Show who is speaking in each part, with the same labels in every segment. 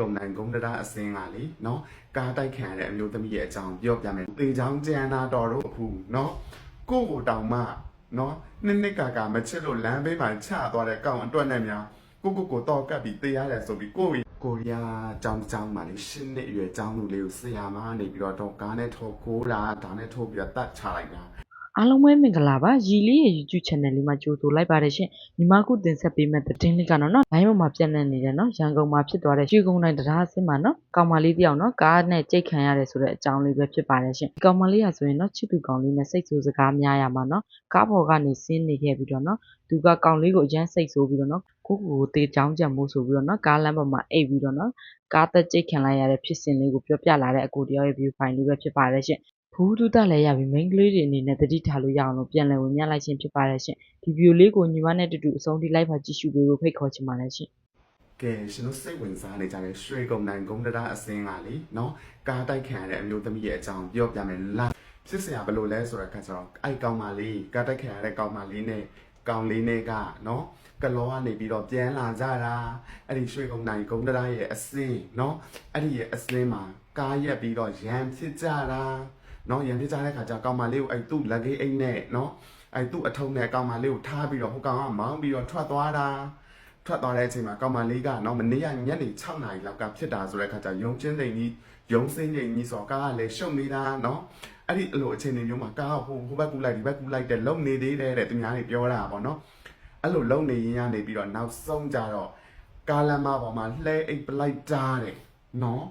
Speaker 1: ကုံနိုင်ဂုံတရာအစင်းကလေနော်ကားတိုက်ခံရတဲ့အမျိုးသမီးရဲ့အကြောင်းပြောပြမယ်သေချောင်းကျန်တာတော်တို့အခုနော်ကိုကိုတောင်မှနော်နှစ်နှစ်ကာကာမချစ်လို့လမ်းဘေးမှာချသွားတဲ့ကောင်အတွက်နဲ့များကိုကိုကိုတော့ကပ်ပြီးသေးရတယ်ဆိုပြီးကိုကိုရီးယားကြောင်ကြောင်မှလေရှင်းနှစ်အရွယ်ကြောင်လူလေးကိုဆရာမကနေပြီးတော့တော့ကားနဲ့ထိုးကိုးတာဒါနဲ့ထိုးပြီးတော့တတ်ချလိုက်တာ
Speaker 2: အားလုံးပဲမင်္ဂလာပါရီလေးရဲ့ YouTube channel လေးမှာကြိုဆိုလိုက်ပါတယ်ရှင်ညီမခုတင်ဆက်ပေးမဲ့သတင်းလေးကတော့နော် line ပေါ်မှာပြန့်နှံ့နေတယ်နော်ရန်ကုန်မှာဖြစ်သွားတဲ့ရွှေကုန်းတိုင်းတရားအစင်းမှာနော်ကောင်မလေးတယောက်နော်ကားနဲ့ကြိတ်ခံရတယ်ဆိုတဲ့အကြောင်းလေးပဲဖြစ်ပါတယ်ရှင်ဒီကောင်မလေးကဆိုရင်နော်ချစ်သူကောင်လေးနဲ့စိတ်ဆိုးစကားများရမှာနော်ကားပေါ်ကနေဆင်းနေခဲ့ပြီးတော့နော်သူကကောင်လေးကိုအရန်စိတ်ဆိုးပြီးတော့နော်ကိုကိုကိုတေးချောင်းကြံမှုဆိုပြီးတော့နော်ကားလမ်းပေါ်မှာအိတ်ပြီးတော့နော်ကားသက်ကြိတ်ခံလိုက်ရတဲ့ဖြစ်စဉ်လေးကိုပြောပြလာတဲ့အကိုတယောက်ရဲ့ view file လေးပဲဖြစ်ပါတယ်ရှင် ဘူးတူတက်လည်းရပြီ main ကလေးတွေအနေနဲ့တတိထားလို့ရအောင်လို့ပြန်လည်ဝင်မြလိုက်ခြင်းဖြစ်ပါတယ်ရှင်ဒီဗီဒီယိုလေးကိုညီမနဲ့တူတူအဆုံးထိလိုက်ပါကြည့်ရှုပေးဖို့ဖိတ်ခေါ်ချင်ပါတယ်ရှင်
Speaker 1: ကဲရှင်တို့စိတ်ဝင်စားနေကြတဲ့ရွှေကုံနိုင်ဂုံတရာအစင်းကလေနော်ကားတိုက်ခံရတဲ့အမျိုးသမီးရဲ့အကြောင်းပြောပြမယ်လာဖြစ်စရာဘယ်လိုလဲဆိုတော့ခါကျတော့အဲ့ကောင်မလေးကားတိုက်ခံရတဲ့ကောင်မလေးနဲ့ကောင်လေးနဲ့ကနော်ကလောကနေပြီးတော့ပြန်လာကြတာအဲ့ဒီရွှေကုံနိုင်ဂုံတရာရဲ့အစင်းနော်အဲ့ဒီရဲ့အစင်းမှာကားရက်ပြီးတော့ရန်ဖြစ်ကြတာ နော်ရန်ဖြစ်ကြတဲ့ခါကျကောင်မလေးကိုအဲ့သူ့လက်ကေးအိတ်နဲ့နော်အဲ့သူ့အထုံးနဲ့ကောင်မလေးကိုထားပြီးတော့ဟိုကောင်ကမောင်းပြီးတော့ထွက်သွားတာထွက်သွားတဲ့အချိန်မှာကောင်မလေးကနော်မနေ့ကညနေ6နာရီလောက်ကဖြစ်တာဆိုတဲ့အခါကျရုံချင်းစိန်ကြီးရုံစင်းကြီးကြီးဆိုတော့ကားကလည်းရှုံနေတာနော်အဲ့ဒီအလိုအခြေအနေမျိုးမှာကားကဟိုဟိုဘက်ကူလိုက်ဒီဘက်ကူလိုက်တဲ့လုံနေသေးတယ်တဲ့သူများတွေပြောတာပေါ့နော်အဲ့လိုလုံနေရင်ရနေပြီးတော့နောက်ဆုံးကြတော့ကားလမ်းမပေါ်မှာလှဲအိတ်ပလိုက်တာတဲ့နော်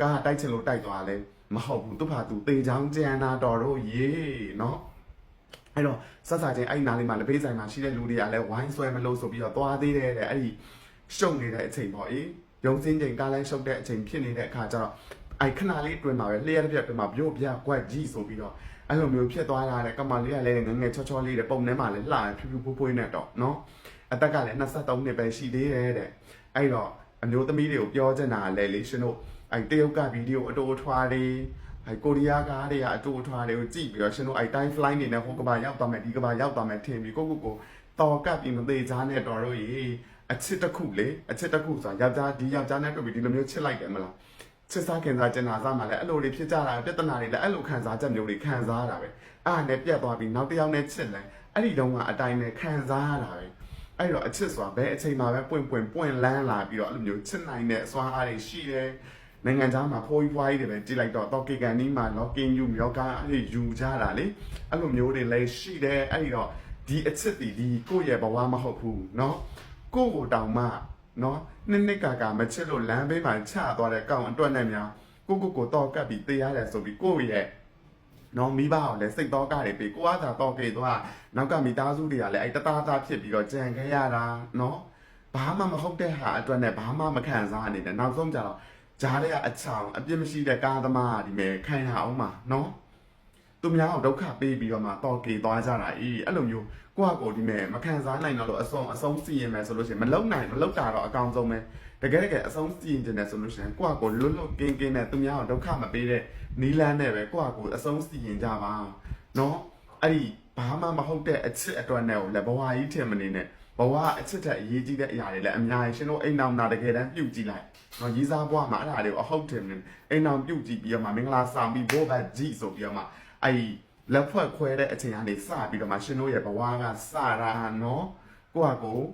Speaker 1: ကားကတိုက်ချင်လို့တိုက်သွားလဲ မဟုတ်ဘူးသူ့ဖာသူတေချောင်းကျန်နာတော်တို့ရေနော်အဲ့တော့ဆက်စားချင်းအဲ့ဒီနားလေးမှာလက်ဖေးဆိုင်မှာရှိတဲ့လူတွေကလည်းဝိုင်းဆွဲမလို့ဆိုပြီးတော့သွားသေးတယ်တဲ့အဲ့ဒီရှုံနေတဲ့အချိန်ပေါ့အေးရုံစင်းချိန်ကားလိုင်းရှုပ်တဲ့အချိန်ဖြစ်နေတဲ့အခါကျတော့အဲ့ခဏလေးအတွင်းမှာပဲလျှက်တစ်ပြက်အတွင်းမှာပြို့ပြကွက်ကြီးဆိုပြီးတော့အဲ့လိုမျိုးဖြစ်သွားတာတဲ့ကမလေးကလည်းငငယ်ချောချောလေးတဲ့ပုံထဲမှာလည်းလှဖြူဖြူဖွေးဖွေးနဲ့တော့နော်အသက်ကလည်း23နှစ်ပဲရှိသေးတယ်တဲ့အဲ့တော့အမျိုးသမီးတွေကိုပြောချင်တာလည်းလေရှင်တို့ အဲ့တရုတ်ကဗီဒီယိုအတူအထွားလေးအဲကိုရီးယားကားတွေကအတူအထွားတွေကိုကြည့်ပြီးတော့ရှင်တို့အဲ time flight နေနဲ့ဟိုကဘာရောက်သွားမယ်ဒီကဘာရောက်သွားမယ်ထင်ပြီးကိုကိုကိုတော်ကပ်ပြီးမသေးချားနဲ့တော်တို့ရေအချစ်တစ်ခုလေအချစ်တစ်ခုဆိုတာယောက်ျားဒီယောက်ျားနဲ့တွေ့ပြီးဒီလိုမျိုးချစ်လိုက်တယ်မလားချစ်စားခင်စားကျင်နာစားမှလည်းအဲ့လိုတွေဖြစ်ကြတာပြဿနာတွေလည်းအဲ့လိုခံစားချက်မျိုးတွေခံစားရတာပဲအဲ့ဒါနဲ့ပြတ်သွားပြီးနောက်တစ်ယောက်နဲ့ချစ်လဲအဲ့ဒီတုန်းကအတိုင်းနဲ့ခံစားရတာပဲအဲ့တော့အချစ်ဆိုတာဘယ်အချိန်မှာပဲပွင့်ပွင့်ပွင့်လန်းလာပြီးတော့အဲ့လိုမျိုးချစ်နိုင်တဲ့အစွမ်းအားတွေရှိတယ် နိုင်ငံသားမှာဖိုးကြီးဖွားကြီးတွေပဲကြည်လိုက်တော့တော့ကေကန်နီးမှာနော်ကင်းယူယောဂအဲ့ဒီယူကြတာလေအဲ့လိုမျိုးတွေလည်းရှိတယ်အဲ့ဒီတော့ဒီအချက်တီဒီကိုယ့်ရဲ့ဘဝမဟုတ်ဘူးနော်ကိုယ့်ကိုတောင်မှနော်နှစ်နှစ်ကာကာမချစ်လို့လမ်းဘေးမှာချသွားတဲ့ကောင်အတွက်နဲ့များကိုကိုကိုတော့ကပ်ပြီးတရားတယ်ဆိုပြီးကိုယ့်ရဲ့နော်မိဘအောင်လဲစိတ်တော့ကတွေပေးကိုအားသာတော့ကေသွားနောက်ကမိသားစုတွေကလည်းအဲ့တသားသားဖြစ်ပြီးတော့ကြံခဲရတာနော်ဘာမှမဟုတ်တဲ့ဟာအတွက်နဲ့ဘာမှမခံစားနေတယ်နောက်ဆုံးကြတော့ ဂျားတွေကအချောင်အပြစ်မရှိတဲ့ကားသမားကဒီမဲ့ခိုင်းရအောင်ပါနော်သူများအောင်ဒုက္ခပေးပြီးတော့မှတော်ကေသွားကြတာအေးအဲ့လိုမျိုးကိုယ့်အကိုဒီမဲ့မခံစားနိုင်တော့လို့အဆုံးအဆုံးစီရင်မယ်ဆိုလို့ရှိရင်မလုံနိုင်မလုံတာတော့အကောင်းဆုံးပဲတကယ်တကယ်အဆုံးစီရင်ခြင်းနဲ့ဆိုလို့ရှိရင်ကိုယ့်အကိုလွတ်လွတ်ကင်းကင်းနဲ့သူများအောင်ဒုက္ခမပေးတဲ့နီလန်းနဲ့ပဲကိုယ့်အကိုအဆုံးစီရင်ကြပါနော်အဲ့ဒီဘာမှမဟုတ်တဲ့အချစ်အတွက်နဲ့ကိုလည်းဘဝကြီးထင်မနေနဲ့ ဘဝအချစ်တဲ့အရေးကြီးတဲ့အရာတွေလည်းအများကြီးရှင်တို့အိမ်အောင်နာတကယ်တမ်းပြုတ်ကြည့်လိုက်နော်ရေးစားဘွားမှာအဲ့ဒါတွေကိုအဟုတ်တယ်မင်းအိမ်အောင်ပြုတ်ကြည့်ပြီးတော့မှမင်္ဂလာဆောင်ပြီးဘောဘတ်ကြည့်ဆိုပြီးတော့မှအဲ့လက်ဖွဲ့ခွဲတဲ့အချိန်ကနေစပြီးတော့မှရှင်တို့ရဲ့ဘဝကစတာနော်ကိုယ့်ဟာကိုယ်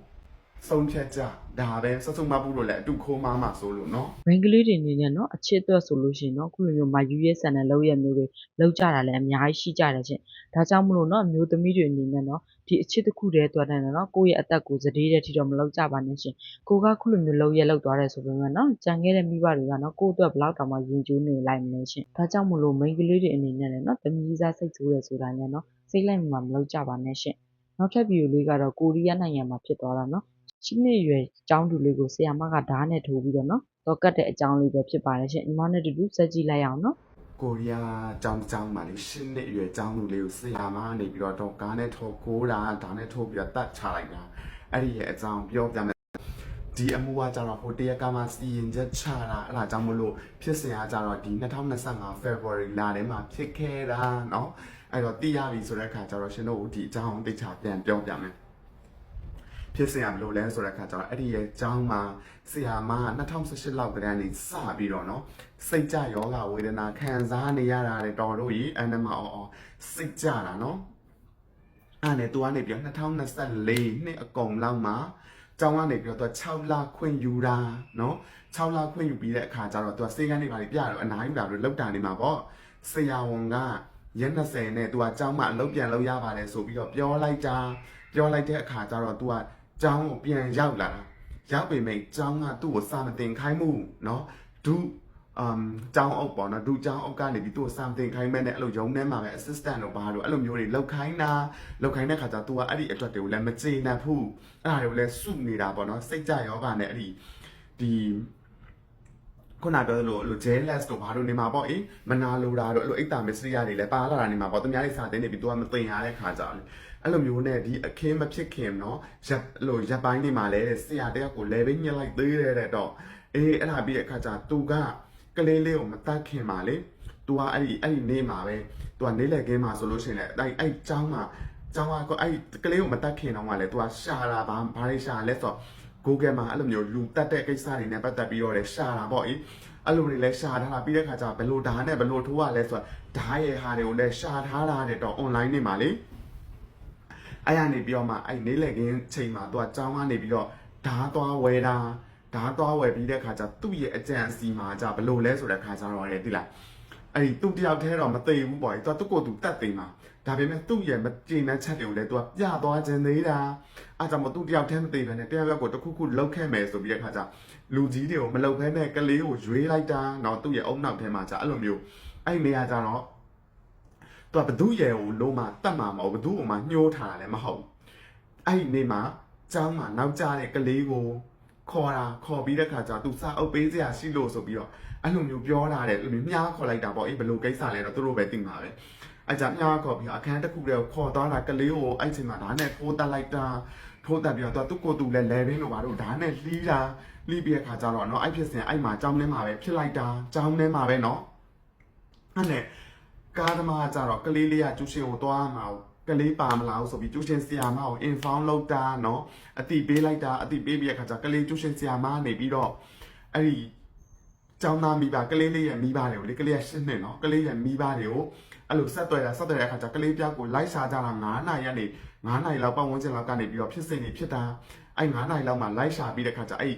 Speaker 1: ဆုံးဖြတ်ကြဒါပဲစစုံမပူလို့လည်းအတူခိုးမမှာဆိုလို့နော်
Speaker 2: မိန်းကလေးတွေအနေနဲ့နော်အချစ်အတွက်ဆိုလို့ရှိရင်နော်ခုလိုမျိုးမာယူရဲဆန်တဲ့လောက်ရမျိုးတွေလောက်ကြတာလည်းအများကြီးရှိကြတယ်ချင်းဒါကြောင့်မလို့နော်အမျိုးသမီးတွေအနေနဲ့နော်ဒီအချစ်တစ်ခုတည်းအတွက်နဲ့နော်ကိုယ့်ရဲ့အသက်ကိုစတေးတဲ့ထိတော့မလောက်ကြပါနဲ့ရှင်ကိုကခုလိုမျိုးလောက်ရလောက်သွားတယ်ဆိုပေမဲ့နော်ကြံခဲ့တဲ့မိဘတွေကနော်ကိုယ့်အတွက်ဘယ်လောက်တောင်မှယဉ်ကျိုးနေလိုက်မလဲရှင်ဒါကြောင့်မလို့မိန်းကလေးတွေအနေနဲ့လည်းနော်သမီးစားစိတ်ဆိုးတယ်ဆိုတာနဲ့နော်စိတ်လိုက်မှမလောက်ကြပါနဲ့ရှင်နောက်ထပ်ဗီဒီယိုလေးကတော့ကိုရီးယားနိုင်ငံမှာဖြစ်သွားတာနော် ၈ နှစ်အရွယ် ကျောင်းသူလေးကို ဆရာမက ဓားနဲ့ထိုးပြီးတော့နော် သော်ကပ်တဲ့အကြောင်းလေးပဲ ဖြစ်ပါတယ်ရှင့်။ညီမနဲ့အတူတူ ဆက်ကြည့်လိုက်ရအောင်နော်။
Speaker 1: ကိုရီးယားကျောင်းတစ်ကျောင်းမှာလေ ၈ နှစ်အရွယ် ကျောင်းသူလေးကို ဆရာမကနေပြီးတော့ ဓားနဲ့ထိုး ကိုးတာ၊ဓားနဲ့ထိုးပြီးတော့ သတ်ချလိုက်တာ။အဲ့ဒီရဲ့အကြောင်းပြောပြမယ်။ဒီအမှုကကျတော့ ဟိုတရက်ကမှ စီရင်ချက်ချတာ အဲ့ဒါကြောင့်မို့လို့ ဖြစ်စဉ်ကကျတော့ ဒီ ၂၀၂၅ ဖေဖော်ဝါရီလထဲမှာ ဖြစ်ခဲ့တာနော်။အဲ့တော့ သိရပြီဆိုတဲ့အခါကျတော့ ရှင်တို့ကို ဒီအကြောင်းကို သေချာပြန်ပြောပြမယ် ဖြစ်စရာဘယ်လိုလဲဆိုတဲ့အခါကျတော့အဲ့ဒီရဲ့အကြောင်းမှာဆရာမ2018လောက်ကတည်းကနေစပြီးတော့နော်စိတ်ကြယောဂဝေဒနာခံစားနေရတာတဲ့တော်တို့ကြီးအန္တမအော်အော်စိတ်ကြတာနော်အဲ့နဲ့သူကနေပြီး2024နှစ်အကုန်လောက်မှာကျောင်းကနေပြီးတော့သူ6လခွင့်ယူတာနော်6လခွင့်ယူပြီးတဲ့အခါကျတော့သူကစေကန်းနေပါလေပြတော့အနားယူတာလို့လောက်တာနေမှာပေါ့ဆရာဝန်ကရက်20နဲ့သူကကျောင်းမှာအလုပ်ပြန်လုပ်ရပါတယ်ဆိုပြီးတော့ပြောလိုက်တာပြောလိုက်တဲ့အခါကျတော့ तू က ကျောင်းကိုပြန်ရောက်လာတာရောက်ပေမဲ့ကျောင်းကသူ့ကိုစာမတင်ခိုင်းမှုเนาะဒု um ကျောင်းအုပ်ပေါ့နော်ဒူကျောင်းအုပ်ကနေပြီးသူ့ကို something ခိုင်းမဲ့နဲ့အဲ့လိုရုံးထဲမှာပဲ assistant တို့ဘာလို့အဲ့လိုမျိုးတွေလောက်ခိုင်းတာလောက်ခိုင်းတဲ့ခါကျ तू ကအဲ့ဒီအတွက်တွေကိုလည်းမကျေနပ်ဘူးအဲ့ဒါတွေကိုလည်းစုနေတာပေါ့နော်စိတ်ကြယောဂနဲ့အဲ့ဒီဒီ ခုနပြောသလိုအဲ့လို jealous တို့ဘာလို့နေမှာပေါ့အေးမနာလိုတာတို့အဲ့လိုအိတ်တာမစ္စရိယတွေလည်းပါလာတာနေမှာပေါ့သူများတွေစာတင်နေပြီး तू ကမသိရတဲ့ခါကျတော့လေအဲ့လိုမျိုးနဲ့ဒီအခင်းမဖြစ်ခင်နော်ရပ်အဲ့လိုရပ်ပိုင်းနေမှာလဲတဲ့ဆရာတယောက်ကို level ညှစ်လိုက်သေးတယ်တဲ့တော့အေးအဲ့ဒါပြီးတဲ့အခါကျ तू က ကလေးလေးကိုမတတ်ခင်ပါလေ။ तू ကအဲ့ဒီအဲ့ဒီနေမှာပဲ तू ကနေလက်ကင်းမှာဆိုလို့ရှိရင်လည်းအဲ့အဲ့ចောင်းမှာចောင်းကအဲ့ကလေးကိုမတတ်ခင်တော့ကလည်း तू ကရှာတာဘာဘာတွေရှာလဲဆိုတော့ Google မှာအဲ့လိုမျိုးလူတတ်တဲ့ကိစ္စတွေနဲ့ပတ်သက်ပြီးတော့လည်းရှာတာပေါ့အေးအဲ့လိုတွေလည်းရှာထားတာပြီးတဲ့ခါကျဘယ်လိုဓာတ်နဲ့ဘယ်လိုထိုးရလဲဆိုတော့ဓာတ်ရဲ့ဟာတွေကိုလည်းရှာထားတာတဲ့တော့ online နေမှာလေအဲ့ရနေပြီးတော့မှအဲ့နေလက်ကင်းချိန်မှာ तू ကចောင်းကနေပြီးတော့ဓာတ်သွားဝဲတာဓာတ်သွားဝယ်ပြီးတဲ့ခါကျသူ့ရဲ့အကြံအစီမှာじゃဘယ်လိုလဲဆိုတဲ့ခါကျတော့လေတိလား အဲ့ဒီသူ့တယောက်တည်းတော့မသိဘူးပေါ့သူကသူ့ကိုယ်သူတတ်သိမှာဒါပေမဲ့သူ့ရဲ့မကျေနပ်ချက်တွေကိုလည်းသူကပြသွားခြင်းသေးတာအားကြောင့်မသူ့တယောက်တည်းမသိဘဲနဲ့တယောက်ယောက်ကိုတစ်ခုခုလောက်ခဲ့မယ်ဆိုပြီးတဲ့ခါကျလူကြီးတွေကိုမလောက်ဖဲနဲ့ကလေးကိုရွေးလိုက်တာတော့သူ့ရဲ့အုံနောက်ထဲမှာじゃအဲ့လိုမျိုးအဲ့နေရာကျတော့သူကဘသူ့ရဲ့ကိုလုံးမတတ်မှာမဟုတ်ဘသူ့ကိုမှညှိုးထားတာလည်းမဟုတ်အဲ့ဒီနေမှာကျောင်းမှာနောက်ကျတဲ့ကလေးကို ခေါ်တာခေါ်ပြီးတဲ့ခါကျသူစာအုပ်ပေးစရာရှိလို့ဆိုပြီးတော့အဲ့လိုမျိုးပြောလာတယ်အဲ့လိုမျိုးမြားခေါ်လိုက်တာပေါ့အေးဘယ်လိုကိစ္စလဲတော့သူတို့ပဲသိမှာပဲအဲ့ကြမြားခေါ်ပြီးအခန်းတစ်ခုတည်းကိုခေါ်သွားတာကလေးကိုအဲ့ချိန်မှာဓာတ်နဲ့ထိုးတက်လိုက်တာထိုးတက်ပြီးတော့သူကိုယ်သူလည်းလဲဘင်းလို့ပါတော့ဓာတ်နဲ့လှီးတာလှီးပြီးတဲ့ခါကျတော့เนาะအဲ့ဖြစ်စဉ်အဲ့မှာကြောင်းထဲမှာပဲဖြစ်လိုက်တာကြောင်းထဲမှာပဲเนาะအဲ့နဲ့ကားသမားကျတော့ကလေးလေးကကျူရှင်ကိုသွားမှာ ကလေးပါမလားဆိုပြီးကျူရှင်ဆီယာမကို inform လုပ်တာเนาะအတိပေးလိုက်တာအတိပေးပြီးတဲ့ခါကျကလေးကျူရှင်ဆီယာမနေပြီးတော့အဲ့ဒီကျောင်းသားမိဘကလေးလေးရဲ့မိဘတွေကိုလေကလေးကရှင်းနေเนาะကလေးရဲ့မိဘတွေကိုအဲ့လိုဆက်သွယ်တာဆက်သွယ်တဲ့အခါကျကလေးပြောက်ကိုလိုက်ရှာကြတာ9နာရီကနေ9နာရီလောက်ပတ်ဝန်းကျင်လောက်ကနေပြီးတော့ဖြစ်စဉ်တွေဖြစ်တာအဲ့9နာရီလောက်မှလိုက်ရှာပြီးတဲ့ခါကျအဲ့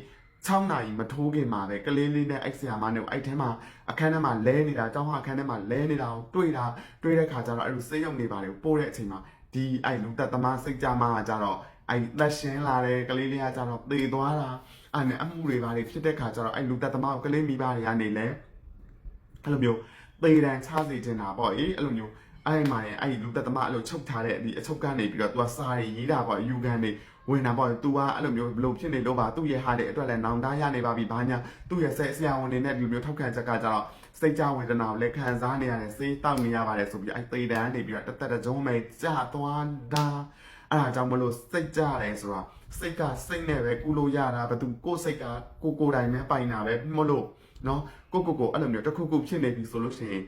Speaker 1: 6နာရီမထိုးခင်မှာပဲကလေးလေးနဲ့အိုက်ဆရာမနဲ့အဲ့ထဲမှာအခန်းထဲမှာလဲနေတာကျောင်းဟာအခန်းထဲမှာလဲနေတာကိုတွေ့တာတွေ့တဲ့ခါကျတော့အဲ့လိုစိတ်ယုံနေပါတယ်ပို့တဲ့အချိန်မှာဒီအဲ့လူသက်သမားစိတ်ကြမှာကကြတော့အဲ့သက်ရှင်းလာတဲ့ကလေးလေးကကြတော့သေသွားတာအဲ့နဲ့အမှုတွေပါတွေဖြစ်တဲ့ခါကျတော့အဲ့လူသက်သမားကိုကလေးမိဘတွေကနေလဲအဲ့လိုမျိုးသေတံချစေချင်တာပေါ့အေးအဲ့လိုမျိုးအဲ့မှာရင်အဲ့လူသက်သမားအဲ့လိုချုပ်ထားတဲ့ဒီအချုပ်ကနေပြီးတော့ तू ကစာရီရေးတာပေါ့ယူကန်နေ ဝင်တာပေါ့ तू ကအဲ့လိုမျိုးဘလို့ဖြစ်နေလို့ပါသူ့ရဲ့ဟာတဲ့အတွက်လည်းနောင်တရနေပါပြီဘာညာသူ့ရဲ့ဆဲဆရာဝန်တွေနဲ့ဒီလိုမျိုးထောက်ခံချက်ကကြတော့စိတ်ကြဝေဒနာကိုလည်းခံစားနေရတယ်စေးတောက်နေရပါတယ်ဆိုပြီးအဲ့သေတံကနေပြီးတော့တသက်တကြုံးမဲ့ကြာသွားတာအဲ့ဒါကြောင့်မလို့စိတ်ကြတယ်ဆိုတာစိတ်ကစိတ်နဲ့ပဲကုလို့ရတာဘသူကိုယ်စိတ်ကကိုကိုယ်တိုင်ပဲပိုင်တာပဲမလို့နော်ကိုကိုကိုအဲ့လိုမျိုးတစ်ခုခုဖြစ်နေပြီဆိုလို့ရှိရင်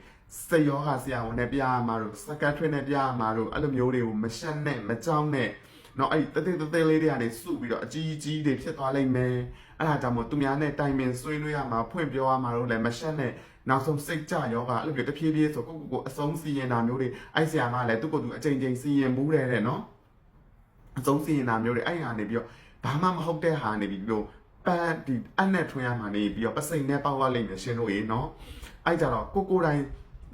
Speaker 1: စိတ်ရောဂါဆရာဝန်နဲ့ပြရမှာတို့စကတ်ထွေးနဲ့ပြရမှာတို့အဲ့လိုမျိုးတွေကိုမရှက်နဲ့မကြောက်နဲ့ နော်အဲ့တသေးတသေးလေးတွေကနေစုပြီးတော့အကြီးကြီးတွေဖြစ်သွားလိမ့်မယ်အဲ့ဒါကြောင့်မို့သူများနဲ့တိုင်ပင်ဆွေးနွေးရမှာဖွင့်ပြောရမှာတို့လည်းမရှက်နဲ့နောက်ဆုံးစိတ်ကြယောဂအဲ့လိုမျိုးတဖြည်းဖြည်းဆိုကိုကိုကိုအဆုံးစီရင်တာမျိုးတွေအဲ့ဆရာမလည်းသူ့ကိုယ်သူအချိန်ချင်းစီရင်ဘူးတယ်တဲ့နော်အဆုံးစီရင်တာမျိုးတွေအဲ့ဟာနေပြီးတော့ဘာမှမဟုတ်တဲ့ဟာနေပြီးတော့ပန်းဒီအနဲ့ထွင်ရမှာနေပြီးတော့ပစိန်နဲ့ပေါက်ရလိမ့်မယ်ရှင်တို့ရေနော်အဲ့ကြတော့ကိုကိုတိုင်း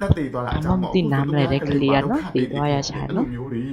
Speaker 1: တက်တည်သွားတာအကြောင်းပေါ့
Speaker 2: အမှန်မသိနားမလည်တဲ့ကလေးကနော်တည်သွားရရှာနော်
Speaker 1: အဲ့လိုမျိုးတွေ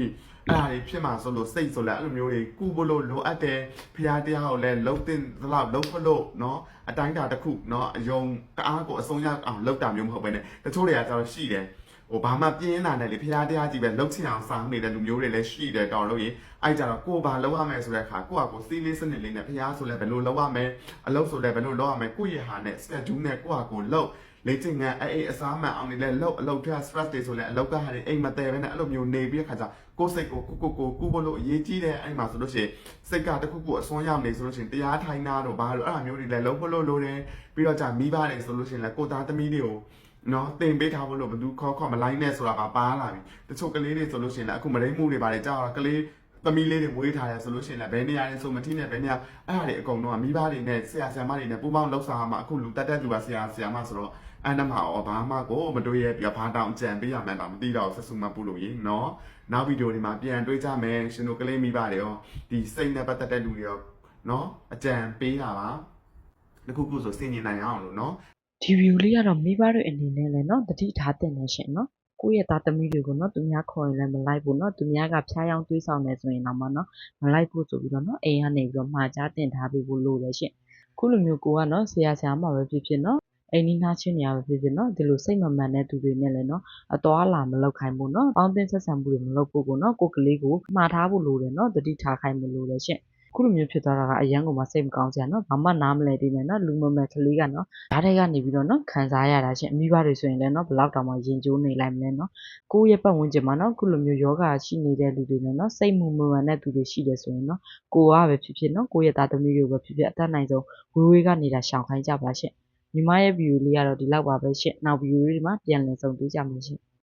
Speaker 1: အဲ့ဒါတွေဖြစ်မှာဆိုလို့စိတ်ဆိုလဲအဲ့လိုမျိုးတွေကုဖို့လို့လိုအပ်တယ်ဖရာတရားကိုလည်းလုံးတင်သလောက်လုံးဖို့လို့เนาะအတိုင်းတာတစ်ခုเนาะအယုံတအားကိုအဆုံးရအောင်လောက်တာမျိုးမဟုတ်ဘဲနဲ့တချို့တွေကကျတော့ရှိတယ်ဟိုဘာမှပြင်းလာတယ်လေဖရာတရားကြီးပဲလှုပ်ချင်အောင်စောင်းနေတဲ့လူမျိုးတွေလည်းရှိတယ်တော်လို့ရေအဲ့ကြတော့ကိုယ်ဘာလုပ်ရမယ်ဆိုတဲ့အခါကိုယ့်ဟာကိုယ်စီးလေးစနစ်လေးနဲ့ဖရာဆိုလဲဘယ်လိုလုပ်ရမလဲအလုပ်ဆိုလဲဘယ်လိုလုပ်ရမလဲကိုယ့်ရဲ့ဟာနဲ့ schedule နဲ့ကိုယ့်ဟာကိုယ်လုပ် လေ့ကျင့်ခန်းအဲ့အဲ့အစားမှန်အောင်နေလဲလှုပ်အလုပ်ထက် stress တွေဆိုလဲအလုပ်ကဟာတွေအိမ်မတည်ပဲနဲ့အဲ့လိုမျိုးနေပြီးတဲ့ခါကျကိုယ်စိတ်ကိုကိုကိုကိုကူဖို့လို့အရေးကြီးတယ်အဲ့မှာဆိုလို့ရှိရင်စိတ်ကတစ်ခုခုအစွမ်းရောက်နေဆိုလို့ရှိရင်တရားထိုင်တာတော့ဘာလို့အဲ့လိုမျိုးတွေလဲလုပ်ဖို့လို့လိုတယ်ပြီးတော့じゃမိဘတွေဆိုလို့ရှိရင်လဲကိုသားသမီးတွေကိုနော်တင်ပေးထားဖို့လို့ဘယ်သူခေါ်ခေါ်မလိုက်နဲ့ဆိုတာကပါလာပြီတချို့ကလေးတွေဆိုလို့ရှိရင်လည်းအခုမရိမှုတွေပါတယ်ကြောက်တာကလေးသမီးလေးတွေမွေးထားရဆိုလို့ရှိရင်လည်းဘယ်နေရာလဲဆိုမထီးနဲ့ဘယ်နေရာအဲ့ဒါတွေအကုန်လုံးကမိဘတွေနဲ့ဆရာဆရာမတွေနဲ့ပူးပေါင်းလှုပ်ဆောင်ရမှာအခုလူတက်တက်လူပါဆရာဆရာမဆိုတော့ အန်တမှာရောဘာမှကိုမတွေ့ရပြဖားတောင်ကြံပေးရမှန်းတော့မသိတော့ဆက်စုမပူလို့ရင်နော်နောက်ဗီဒီယိုဒီမှာပြန်တွေ့ကြမယ်ရှင်တို့ကလေးမိဘတွေရောဒီစိတ်နဲ့ပတ်သက်တဲ့လူတွေရောနော်အကြံပေးတာပါတခုခုဆိုစင်မြင်နိုင်အောင်လို့နော်
Speaker 2: ဒီ view လေးကတော့မိဘတွေအနေနဲ့လည်းနော်တတိထားတင်နေရှင်နော်ကိုယ့်ရဲ့သားသမီးတွေကိုနော်သူများခေါ်ရင်လည်းမလိုက်ဘူးနော်သူများကဖျားယောင်းတွေးဆောင်နေဆိုရင်တော့မနော်မလိုက်ဘူးဆိုပြီးတော့နော်အိမ်ကနေပြီးတော့မှာကြားတင်ထားပေးဖို့လိုတယ်ရှင်ခုလိုမျိုးကိုကနော်ဆရာဆရာမှပဲဖြစ်ဖြစ်နော် အိမ်နီးနားချင်းနေရာပဲဖြစ်ဖြစ်နော်ဒီလိုစိတ်မမှန်တဲ့သူတွေနဲ့လည်းနော်အသွားလာမလောက်ခိုင်းဘူးနော်ပေါင်းသင်းဆက်ဆံမှုတွေမလောက်ဖို့ကိုနော်ကိုကလေးကိုမှားထားဖို့လိုတယ်နော်တတိထားခိုင်းမှုလိုတယ်ရှင့်ခုလိုမျိုးဖြစ်သွားတာကအရန်ကိုမှစိတ်မကောင်းစရာနော်ဘာမှနားမလဲသေးနဲ့နော်လူမမဲ့ကလေးကနော်ဓာတ်တွေကနေပြီးတော့နော်ခံစားရတာရှင်အမိဘတွေဆိုရင်လည်းနော်ဘလောက်တောင်မှယဉ်ကျိုးနေလိုက်မလဲနော်ကိုယ့်ရဲ့ပတ်ဝန်းကျင်မှာနော်ခုလိုမျိုးယောဂါရှိနေတဲ့လူတွေနဲ့နော်စိတ်မူမမှန်တဲ့သူတွေရှိတယ်ဆိုရင်နော်ကိုကပဲဖြစ်ဖြစ်နော်ကိုယ့်ရဲ့သားသမီးတွေပဲဖြစ်ဖြစ်အတတ်နိုင်ဆုံးဝေးဝေးကနေတာရှောင်ခိုင်းကြပါရှင် ညီမရဲ့ဗီဒီယိုလေးကတော့ဒီလောက်ပါပဲရှင်နောက်ဗီဒီယိုလေးဒီမှာပြန်လည်ဆုံတွေ့ကြမယ်ရှင်